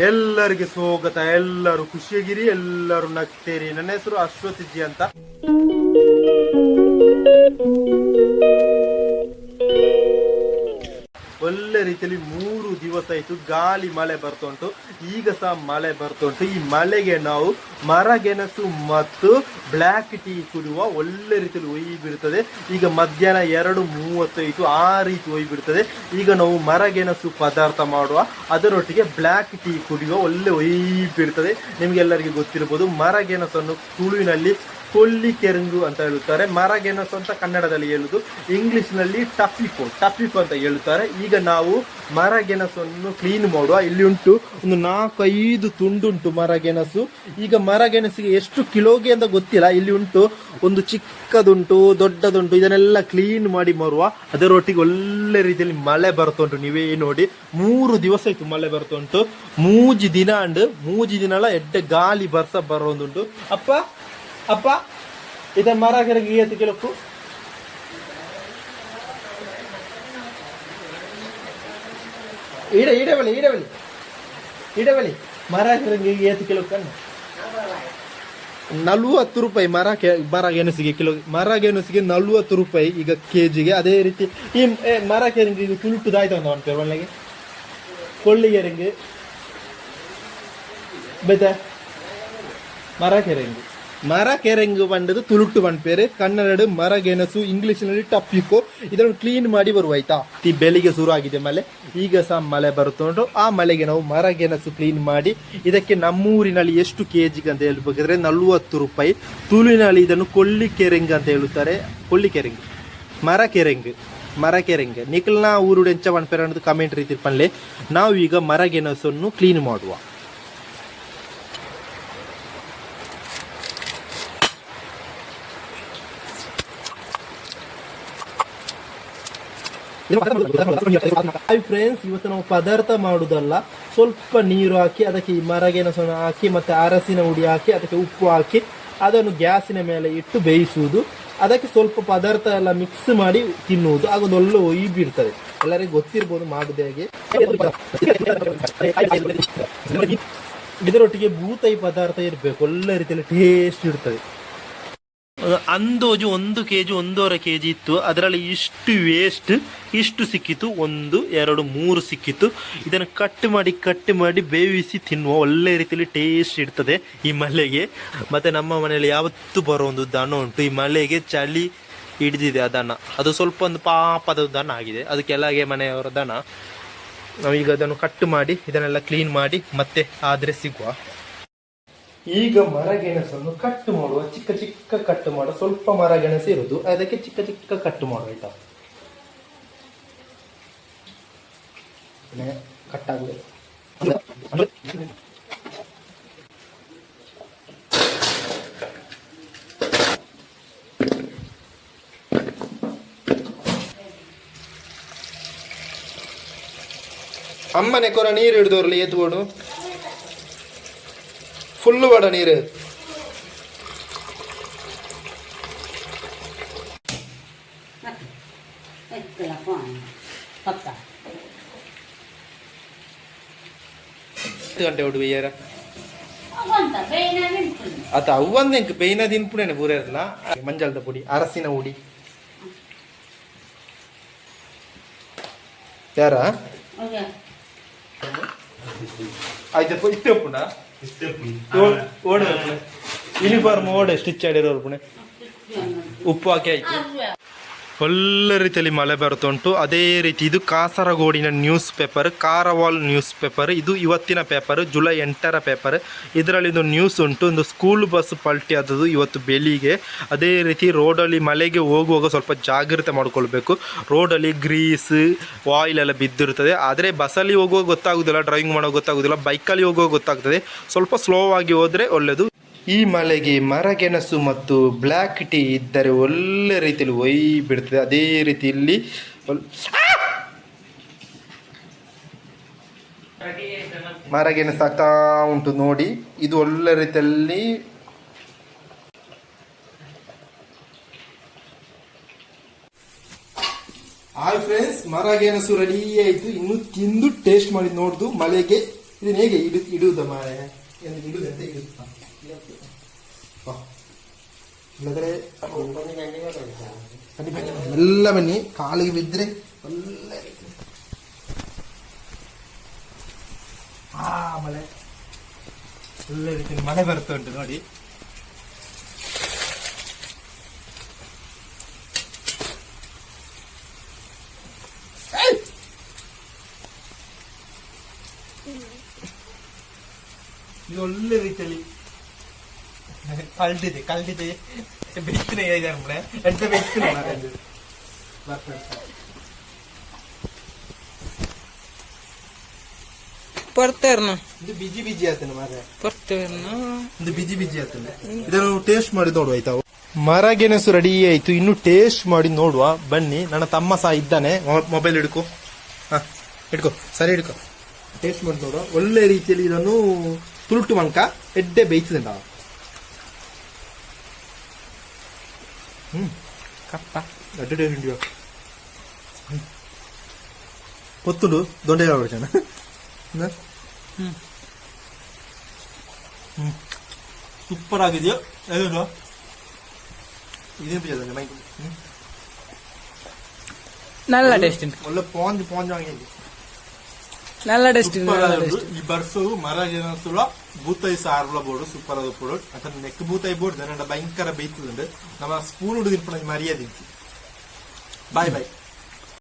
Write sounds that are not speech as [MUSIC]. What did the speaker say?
ಎಲ್ಲರಿಗೆ ಸ್ವಾಗತ ಎಲ್ಲರೂ ಖುಷಿಯಾಗಿರಿ ಎಲ್ಲರೂ ನಗ್ತೇರಿ. ನನ್ನ ಹೆಸರು ಅಶ್ವಥ್ ಜಿ ಅಂತ. ರೀತಿಯಲ್ಲಿ ಮೂರು ದಿವಸ ಆಯಿತು ಗಾಳಿ ಮಳೆ ಬರ್ತುಂಟು ಈಗ ಸಹ ಮಳೆ ಬರ್ತುಂಟು ಈ ಮಳೆಗೆ ನಾವು ಮರಗೆಣಸು ಮತ್ತು ಬ್ಲ್ಯಾಕ್ ಟೀ ಕುಡಿಯುವ ಒಳ್ಳೆ ರೀತಿಯಲ್ಲಿ ಒಯ್ಯಿ ಬಿಡ್ತದೆ. ಈಗ ಮಧ್ಯಾಹ್ನ ಎರಡು ಮೂವತ್ತೈದು ಆ ರೀತಿ ಒಯ್ಯಿ ಬಿಡ್ತದೆ. ಈಗ ನಾವು ಮರಗೆಣಸು ಪದಾರ್ಥ ಮಾಡುವ, ಅದರೊಟ್ಟಿಗೆ ಬ್ಲ್ಯಾಕ್ ಟೀ ಕುಡಿಯುವ ಒಳ್ಳೆ ಒಯ್ ಬಿಡ್ತದೆ. ನಿಮಗೆಲ್ಲರಿಗೆ ಗೊತ್ತಿರ್ಬೋದು ಮರಗೆಣಸನ್ನು ತುಳುವಿನಲ್ಲಿ ಕೊಲ್ಲಿ ಕೆರಂಗು ಅಂತ ಹೇಳುತ್ತಾರೆ. ಮರಗೆಣಸು ಅಂತ ಕನ್ನಡದಲ್ಲಿ ಹೇಳುದು. ಇಂಗ್ಲಿಷ್ನಲ್ಲಿ ಟಫಿಕೋ ಟಫಿಕೋ ಅಂತ ಹೇಳುತ್ತಾರೆ. ಈಗ ನಾವು ಮರಗೆಣಸನ್ನು ಕ್ಲೀನ್ ಮಾಡುವ. ಇಲ್ಲಿ ಉಂಟು, ಒಂದು ನಾಲ್ಕೈದು ತುಂಡುಂಟು ಮರಗೆಣಸು ಈಗ ಮರಗೆಣಸಿಗೆ ಎಷ್ಟು ಕಿಲೋಗೆ ಅಂತ ಗೊತ್ತಿಲ್ಲ. ಇಲ್ಲಿ ಉಂಟು, ಒಂದು ಚಿಕ್ಕದುಂಟು, ದೊಡ್ಡದುಂಟು, ಇದನ್ನೆಲ್ಲ ಕ್ಲೀನ್ ಮಾಡಿ ಮಾರುವ. ಅದರೊಟ್ಟಿಗೆ ಒಳ್ಳೆ ರೀತಿಯಲ್ಲಿ ಮಳೆ ಬರ್ತುಂಟು. ನೀವೇ ನೋಡಿ, ಮೂರು ದಿವಸ ಆಯ್ತು ಮಳೆ ಬರ್ತುಂಟು. ಮೂಜಿ ದಿನ ಅಂಡ್ ಮೂಜಿ ದಿನ ಎಡ್ಡೆ ಗಾಳಿ ಬರ್ಸ ಬರೋದುಂಟು. ಅಪ್ಪ ಅಪ್ಪ ಇದ ಮರ ಕೆರಗೆ ಈಯತ್ತು ಕೆಲಕು ಇಡ ಇಡಬಳಿ ಇಡಬಳಿ ಇಡಬಳಿ ಮರ ಕೆರಗೆ ಈಯತ್ತು ಕಿಲೋ ಕಣ್ಣು ನಲ್ವತ್ತು ರೂಪಾಯಿ ಮರ ಕೆ ಮರ ಗೆಣಸಿಗೆ ಕಿಲೋ ಮರ ಗೆಣಸಿಗೆ ನಲ್ವತ್ತು ರೂಪಾಯಿ ಈಗ ಕೆಜಿಗೆ. ಅದೇ ರೀತಿ ಈ ಮರ ಕೆರಂಗಿ ಈಗ ತುಳುಟುದಾಯ್ತು ಅಂತ ಮಾಡ್ತೇವೆ ಒಳ್ಳೆಗೆ? ಕೊಳ್ಳಿಗೆರಂಗಿ ಬೇತ? ಮರ ಕೆರಂಗಿ ಮರ ಕೆರೆಂಗು ಬಂಡದು ತುಳುಟು ಬಂಡ್ಪೇರು ಕನ್ನಡ ಮರ ಗೆಣಸು, ಇಂಗ್ಲಿಷ್ನಲ್ಲಿ ಟಪ್ಪಿಕೋ, ಇದನ್ನು ಕ್ಲೀನ್ ಮಾಡಿ ಬರುವ ಆಯ್ತಾ ಈ ಬೆಳಿಗ್ಗೆ ಶುರು ಆಗಿದೆ ಮಳೆ. ಈಗ ಸಹ ಮಳೆ ಬರುತ್ತೊಂಡು. ಆ ಮಳೆಗೆ ನಾವು ಮರ ಗೆಣಸು ಕ್ಲೀನ್ ಮಾಡಿ, ಇದಕ್ಕೆ ನಮ್ಮೂರಿನಲ್ಲಿ ಎಷ್ಟು ಕೆ ಅಂತ ಹೇಳ್ಬೇಕಾದ್ರೆ ನಲ್ವತ್ತು ರೂಪಾಯಿ. ತುಳುವಿನಲ್ಲಿ ಇದನ್ನು ಕೊಳ್ಳಿ ಕೆರೆಂಗ್ ಅಂತ ಹೇಳುತ್ತಾರೆ. ಕೊಳ್ಳಿ ಕೆರೆಂಗ್. ಮರ ಕೆರೆಂಗ್. ಮರ ಕೆರೆಂಗ್. ನಿಖಲ್ನ ಊರು ಎಂಚ ಬಣ್ಪೇರ ಅನ್ನೋದು ಕಮೆಂಟ್ ರೀತಿ ಪನ್ಲೆ ಈಗ ಮರ ಗೆಣಸನ್ನು ಕ್ಲೀನ್ ಮಾಡುವ. ಹಾಯ್ ಫ್ರೆಂಡ್ಸ್ ಇವತ್ತು ನಾವು ಪದಾರ್ಥ ಮಾಡುದಲ್ಲ. ಸ್ವಲ್ಪ ನೀರು ಹಾಕಿ ಅದಕ್ಕೆ ಈ ಮರಗೆಣಸನ್ನು ಹಾಕಿ ಮತ್ತೆ ಅರಸಿನ ಹುಡಿ ಹಾಕಿ ಅದಕ್ಕೆ ಉಪ್ಪು ಹಾಕಿ ಅದನ್ನು ಗ್ಯಾಸಿನ ಮೇಲೆ ಇಟ್ಟು ಬೇಯಿಸುವುದು. ಅದಕ್ಕೆ ಸ್ವಲ್ಪ ಪದಾರ್ಥ ಎಲ್ಲ ಮಿಕ್ಸ್ ಮಾಡಿ ತಿನ್ನುವುದು. ಆಗೊಂದು ಒಳ್ಳೆ ಒಯ್ ಬೀಳ್ತದೆ ಎಲ್ಲರಿಗೂ ಗೊತ್ತಿರ್ಬೋದು ಮಾಡುದು ಹೇಗೆ. [LAUGHS] ಇದರೊಟ್ಟಿಗೆ ಭೂತೈ ಪದಾರ್ಥ ಇರಬೇಕು. ಒಳ್ಳೆ ರೀತಿಯಲ್ಲಿ ಟೇಸ್ಟ್ ಇರ್ತದೆ. ಅಂದೋಜು ಒಂದು ಕೆ ಜಿ ಒಂದೂವರೆ ಕೆ ಜಿ ಇತ್ತು. ಅದರಲ್ಲಿ ಇಷ್ಟು ವೇಸ್ಟ್ ಇಷ್ಟು ಸಿಕ್ಕಿತು ಒಂದು, ಎರಡು, ಮೂರು ಸಿಕ್ಕಿತ್ತು. ಇದನ್ನು ಕಟ್ ಮಾಡಿ ಕಟ್ ಮಾಡಿ ಬೇಯಿಸಿ ತಿನ್ನುವ ಒಳ್ಳೆ ರೀತಿಯಲ್ಲಿ ಟೇಸ್ಟ್ ಇರ್ತದೆ ಈ ಮಲೆಗೆ. ಮತ್ತು ನಮ್ಮ ಮನೆಯಲ್ಲಿ ಯಾವತ್ತೂ ಬರೋ ಒಂದು ದನ ಉಂಟು. ಈ ಮಲೆಗೆ ಚಳಿ ಹಿಡಿದಿದೆ ಆ ದನ. ಅದು ಸ್ವಲ್ಪ ಒಂದು ಪಾಪದ ದನ ಆಗಿದೆ. ಅದು ಕೆಳಗೆ ಮನೆಯವರ ದನ. ನಾವೀಗ ಅದನ್ನು ಕಟ್ ಮಾಡಿ, ಇದನ್ನೆಲ್ಲ ಕ್ಲೀನ್ ಮಾಡಿ ಮತ್ತೆ ಆದರೆ ಸಿಗುವ. ಈಗ ಮರಗೆಣಸನ್ನು ಕಟ್ ಮಾಡುವ, ಚಿಕ್ಕ ಚಿಕ್ಕ ಕಟ್ ಮಾಡುವ, ಸ್ವಲ್ಪ ಮರಗೆಣಸು ಇರುವುದು, ಅದಕ್ಕೆ ಚಿಕ್ಕ ಚಿಕ್ಕ ಕಟ್ ಮಾಡುವ ಕಟ್ ಆಗುದು ಅಮ್ಮನೆ ಕೊರ ನೀರು ಹಿಡಿದವ್ರಲ್ಲಿ ಎತ್ಬೋಡು ಫುಲ್ಲು ಬೇಡ ನೀರು ಎತ್ತಲ ಫೋನ್ ಪಕ್ಕ ಹತ್ತು ಗಂಟೆ ಹೊಡು ಬೇಯರ ಅವಂತ ಬೇಗ ನಿಂತ್ಕೊಂಡು ಅತ ಅವ್ವಂದೆ ಬೇಯ್ನ ದಿನ್ಪುಡೇನೆ ಪೂರ ಇರಲ್ಲ ಮಂಜಾಳದ ಪುಡಿ ಅರಸಿನ ಹುಡಿ ಯಾರ ಓಕೆ ಆಯ್ತು ಇಷ್ಟೇ ಪುಣ ಓಡ ಯೂನಿಫಾರ್ಮ್ ಓಡೆ ಸ್ಟಿಚ್ ಆಡಿರೋರು ಪುಣೆ. ಉಪ್ಪು ಹಾಕಿ ಆಯ್ತು ಒಳ್ಳೆ ರೀತಿಯಲ್ಲಿ ಮಳೆ ಬರುತ್ತುಂಟು ಅದೇ ರೀತಿ ಇದು ಕಾಸರಗೋಡಿನ news paper Karaval news paper ಇದು ಇವತ್ತಿನ ಪೇಪರ್ ಜುಲೈ ಎಂಟರ ಪೇಪರ್ ಇದರಲ್ಲಿ ಒಂದು ನ್ಯೂಸ್ ಉಂಟು. ಒಂದು ಸ್ಕೂಲ್ ಬಸ್ ಪಲ್ಟಿ ಆದದ್ದು ಇವತ್ತು ಬೆಳಿಗ್ಗೆ. ಅದೇ ರೀತಿ ರೋಡಲ್ಲಿ ಮಳೆಗೆ ಹೋಗುವಾಗ ಸ್ವಲ್ಪ ಜಾಗ್ರತೆ ಮಾಡ್ಕೊಳ್ಬೇಕು. ರೋಡಲ್ಲಿ ಗ್ರೀಸ್ ಆಯಿಲ್ ಎಲ್ಲ ಬಿದ್ದಿರ್ತದೆ ಆದರೆ ಬಸ್ಸಲ್ಲಿ ಹೋಗುವಾಗ ಗೊತ್ತಾಗೋದಿಲ್ಲ ಡ್ರೈವಿಂಗ್ ಮಾಡೋ ಗೊತ್ತಾಗೋದಿಲ್ಲ ಬೈಕಲ್ಲಿ ಹೋಗುವಾಗ ಗೊತ್ತಾಗ್ತದೆ. ಸ್ವಲ್ಪ ಸ್ಲೋ ಆಗಿ ಹೋದರೆ ಒಳ್ಳೆಯದು ಈ ಮಳೆಗೆ ಮರಗೆಣಸು ಮತ್ತು ಬ್ಲ್ಯಾಕ್ ಟೀ ಇದ್ದರೆ ಒಳ್ಳೆ ರೀತಿಯಲ್ಲಿ ಒಯ್ ಬಿಡ್ತದೆ ಅದೇ ರೀತಿಯಲ್ಲಿ ಮರಗೆಣಸು ಆಗ್ತಾ ಉಂಟು ನೋಡಿ. ಇದು ಒಳ್ಳೆ ರೀತಿಯಲ್ಲಿ ಹಾಯ್ ಫ್ರೆಂಡ್ಸ್, ಮರಗೆಣಸು ರೆಡಿ ಆಯಿತು. ಇನ್ನು ತಿಂದು ಟೇಸ್ಟ್ ಮಾಡಿ ನೋಡ್ದು ಮಳೆಗೆ. ಇದನ್ನ ಹೇಗೆ ಇಡು ಇಡುವುದ ಮಾರೆ ಇಡುದಂತೆ ಇಡುದು ಅಂತ ಇಡುದು ಹ. ಹ. ಇಲ್ಲದ್ರೆ ಬನ್ನಿ ಬನ್ನಿ ಎಲ್ಲ ಬನ್ನಿ ಕಾಲಿಗೆ ಬಿದ್ದರೆ ಒಳ್ಳೆ ಆ ಮಳೆ ಒಳ್ಳೆ ರೀತಿ ಮಳೆ ಬರ್ತಾ ಉಂಟು ನೋಡಿ ಏಯ್! ಇದು ಒಳ್ಳೆ ರೀತಿಯಲ್ಲಿ ಕಳ್ದಿದೆ ಕಳ್ದಿದೆ. ಬೆಚ್ಚಿನ ಇದೆ ಅಂದ್ರೆ. ಎಂತ ಬೆಚ್ಚಿನ ಮರ ಇದು. ಬರ್ತದೆ. ಬಿಜಿ ಬಿಜಿ ಆತನ ಮರ ಪರ್ತೇರ್ನ ಇದು ಬಿಜಿ ಬಿಜಿ ಆತನ. ಇದನ್ನು ಟೇಸ್ಟ್ ಮಾಡಿ ನೋಡುವ ಆಯ್ತಾ? ಮರಗೆಣಸು ರೆಡಿ ಆಯ್ತು. ಇನ್ನು ಟೇಸ್ಟ್ ಮಾಡಿ ನೋಡುವ. ಬನ್ನಿ ನನ್ನ ತಮ್ಮ ಸಹ ಇದ್ದಾನೆ. ಮೊಬೈಲ್ ಹಿಡ್ಕೊ. ಹಾ ಹಿಡ್ಕೊ. ಸರಿ ಹಿಡ್ಕೊ. ಟೇಸ್ಟ್ ಮಾಡಿ ನೋಡುವ. ಒಳ್ಳೆ ರೀತಿಯಲ್ಲಿ ಇದನ್ನು ತುಳುಟು ಮಂಕ ಎಡ್ಡೆ ಬೇಯಿಸಿದ ಹ್ಮ್ ಕಪ್ಪ ಎಡ್ಡೆ ಟೇಸ್ಟ್ ಉಂಟು ಗೊತ್ತುಂಡು ದೊಡ್ಡ ಜನ ಹ್ಮ್. ಹ್ಮ್ ಸೂಪರ್ ಆಗಿದೆಯೋ ಹೇಳು ಇದೇ ಬಿಜ ಮೈಕ್ നല്ല ಟೇಸ್ಟ್ ಉಂಟು ಒಳ್ಳೆ ಪಾಂಜ್ ಪಾಂಜ್ ಆಗಿದೆ നല്ല ടേസ്റ്റ് ഈ ബർഫ് മര ജനത്തുള്ള ബൂത്തായി സാറുള്ള ബോർഡ് സൂപ്പർ അത് ബോർഡ് അത്ര നെക്ക് ബൂത്തായി ബോർഡ് ഭയങ്കര ബേത്തുണ്ട് നമ്മൾ സ്പൂൺ കൊണ്ട് തിരിപ്പണ മര്യാദ ബൈ ബൈ